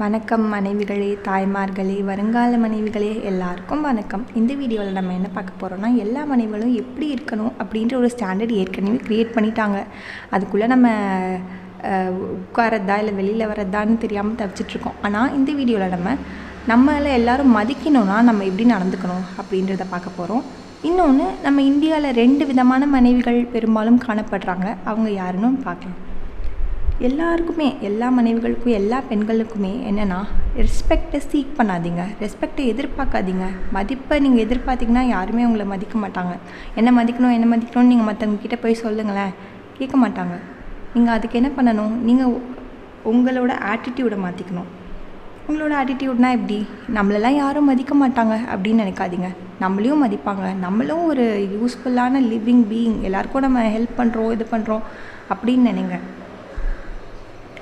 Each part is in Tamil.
வணக்கம் மனைவிகளே தாய்மார்களே வருங்கால மனைவிகளே எல்லாருக்கும் வணக்கம். இந்த வீடியோவில் நம்ம என்ன பார்க்க போகிறோம்னா எல்லா மனைவிகளும் எப்படி இருக்கணும் அப்படின்ற ஒரு ஸ்டாண்டர்ட் ஏற்கனவே க்ரியேட் பண்ணிட்டாங்க. அதுக்குள்ளே நம்ம உட்காரதா இல்லை வெளியில் வரதான்னு தெரியாமல் தவிச்சிட்ருக்கோம் ஆனால் இந்த வீடியோவில் நம்ம நம்மளை எல்லோரும் மதிக்கணும்னா நம்ம எப்படி நடந்துக்கணும் அப்படின்றத பார்க்க போகிறோம் இன்னொன்று நம்ம இந்தியாவில் ரெண்டு விதமான மனைவிகள் பெரும்பாலும் காணப்படுறாங்க. அவங்க யாருன்னு பார்க்கலாம். எல்லாருக்குமே எல்லா மனைவிகளுக்கும் எல்லா பெண்களுக்குமே என்னென்னா ரெஸ்பெக்டை சீக் பண்ணாதீங்க. ரெஸ்பெக்டை எதிர்பார்க்காதீங்க. மதிப்பை நீங்கள் எதிர்பார்த்தீங்கன்னா யாருமே உங்களை மதிக்க மாட்டாங்க. என்ன மதிக்கணும் என்ன மதிக்கணும்னு நீங்கள் மற்றவங்கக்கிட்ட போய் சொல்லுங்களேன். கேட்க மாட்டாங்க. நீங்கள் அதுக்கு என்ன பண்ணணும்? நீங்கள் உங்களோட ஆட்டிடியூடை மாற்றிக்கணும் உங்களோட ஆட்டிடியூட்னா எப்படி? நம்மளெல்லாம் யாரும் மதிக்க மாட்டாங்க அப்படின்னு நினைக்காதீங்க. நம்மளையும் மதிப்பாங்க. நம்மளும் ஒரு யூஸ்ஃபுல்லான லிவிங் பீயிங் எல்லாருக்கும் நம்ம ஹெல்ப் பண்ணுறோம் இது பண்ணுறோம் அப்படின்னு நினைங்க.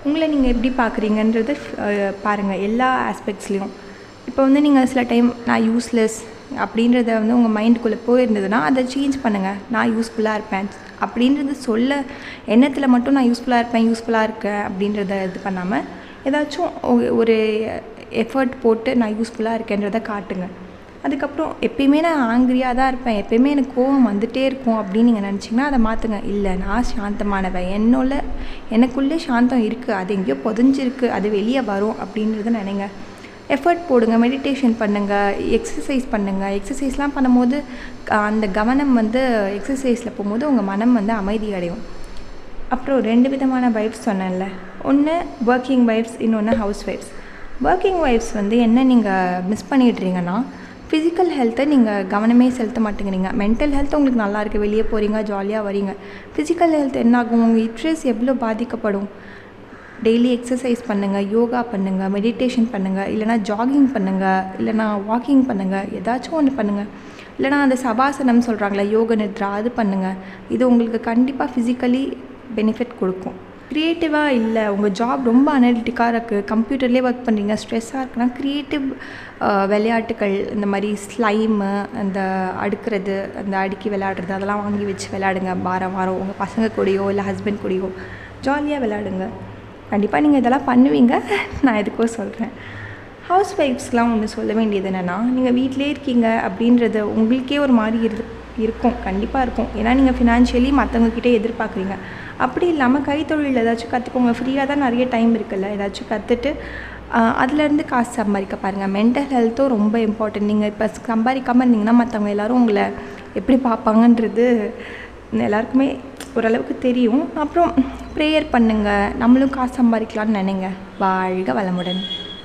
உங்களை நீங்கள் எப்படி பார்க்குறீங்கன்றது பாருங்கள் எல்லா ஆஸ்பெக்ட்ஸ்லேயும் இப்போ வந்து நீங்கள் சில டைம் நான் யூஸ்லெஸ் அப்படின்றத வந்து உங்கள் மைண்டுக்குள்ளே போயிருந்ததுன்னா அதை சேஞ்ச் பண்ணுங்கள் நான் யூஸ்ஃபுல்லாக இருப்பேன். அப்படின்றது சொல்ல எண்ணத்தில் மட்டும் நான் யூஸ்ஃபுல்லாக இருப்பேன் யூஸ்ஃபுல்லாக இருக்கேன் அப்படின்றத இது பண்ணாமல் ஏதாச்சும் ஒ- ஒரு எஃபர்ட் போட்டு நான் யூஸ்ஃபுல்லாக இருக்கேன்றதை காட்டுங்க. அதுக்கப்புறம் எப்பயுமே நான் ஆங்கிரியாக தான் இருப்பேன். எப்பயுமே எனக்கு கோவம் வந்துகிட்டே இருக்கும் அப்படின்னு நீங்கள் நினச்சிங்கன்னா அதை மாற்றுங்க இல்லை நான் சாந்தமானவன். என்னோட எனக்குள்ளே சாந்தம் இருக்குது அது எங்கேயோ புதஞ்சிருக்கு. அது வெளியே வரும் அப்படின்றத நினைங்க. எஃபர்ட் போடுங்க. மெடிடேஷன் பண்ணுங்கள் எக்ஸசைஸ் பண்ணுங்கள் எக்ஸசைஸ்லாம் பண்ணும்போது அந்த கவனம் வந்து எக்ஸசைஸில் போகும்போது உங்கள் மனம் வந்து அமைதி அடையும். அப்புறம் ரெண்டு விதமான வைஃப்ஸ் சொன்னேன்ல. ஒன்று ஒர்க்கிங் வைஃப்ஸ் இன்னொன்று ஹவுஸ் ஒய்ஃப்ஸ் ஒர்க்கிங் வைப்ஸ் வந்து என்ன நீங்கள் மிஸ் பண்ணிடுறீங்கன்னா ஃபிசிக்கல் ஹெல்த்தை நீங்கள் கவனமே செலுத்த மாட்டேங்கிறீங்க. மென்டல் ஹெல்த் உங்களுக்கு நல்லா இருக்குது வெளியே போகிறீங்க ஜாலியாக வரீங்க. ஃபிசிக்கல் ஹெல்த் என்ன ஆகும் உங்கள் இட்ரஸ் எவ்வளோ பாதிக்கப்படும்? டெய்லி எக்ஸசைஸ் பண்ணுங்கள் யோகா பண்ணுங்கள் மெடிடேஷன் பண்ணுங்கள் இல்லைனா ஜாகிங் பண்ணுங்கள் இல்லைனா வாக்கிங் பண்ணுங்கள் ஏதாச்சும் ஒன்று பண்ணுங்கள் இல்லைனா அந்த சபாசனம் சொல்கிறாங்களே யோக நித்ரா அது பண்ணுங்கள் இது உங்களுக்கு கண்டிப்பாக ஃபிசிக்கலி பெனிஃபிட் கொடுக்கும். க்ரியேட்டிவாக இல்லை. உங்கள் ஜாப் ரொம்ப அனலிட்டிக்காக இருக்குது கம்ப்யூட்டர்லேயே ஒர்க் பண்ணுறீங்க ஸ்ட்ரெஸ்ஸாக இருக்குன்னா க்ரியேட்டிவ் விளையாட்டுகள் இந்த மாதிரி ஸ்லைமு அந்த அடுக்கிறது அந்த அடுக்கி விளையாடுறது அதெல்லாம் வாங்கி வச்சு விளையாடுங்க. வாரம் வாரம் உங்கள் பசங்க கூடயோ இல்லை ஹஸ்பண்ட் கூடயோ ஜாலியாக விளையாடுங்க. கண்டிப்பாக நீங்கள் இதெல்லாம் பண்ணுவீங்க. நான் எதுக்கோ சொல்கிறேன் ஹவுஸ் ஒய்ஃப்ஸ்லாம் ஒன்று சொல்ல வேண்டியது என்னென்னா நீங்கள் வீட்டிலே இருக்கீங்க அப்படின்றது உங்களுக்கே ஒரு மாதிரி இரு இருக்கும் கண்டிப்பாக இருக்கும். ஏன்னா நீங்கள் ஃபினான்ஷியலி மற்றவங்கக்கிட்டே எதிர்பார்க்குறீங்க. அப்படி இல்லாமல் கைத்தொழில் ஏதாச்சும் கற்றுக்கோங்க ஃப்ரீயாக தான் நிறைய டைம் இருக்குல்ல. ஏதாச்சும் கற்றுட்டு அதுலேருந்து காசு சம்பாதிக்க பாருங்கள் மென்டல் ஹெல்த்தும் ரொம்ப இம்பார்ட்டன்ட் நீங்கள் இப்போ சம்பாதிக்காமல் இருந்தீங்கன்னா மற்றவங்க எல்லோரும் உங்களை எப்படி பார்ப்பாங்கன்றது எல்லாருக்குமே ஓரளவுக்கு தெரியும். அப்புறம் ப்ரேயர் பண்ணுங்கள் நம்மளும் காசு சம்பாதிக்கலாம்னு நினைங்க. வாழ்க வளமுடன்.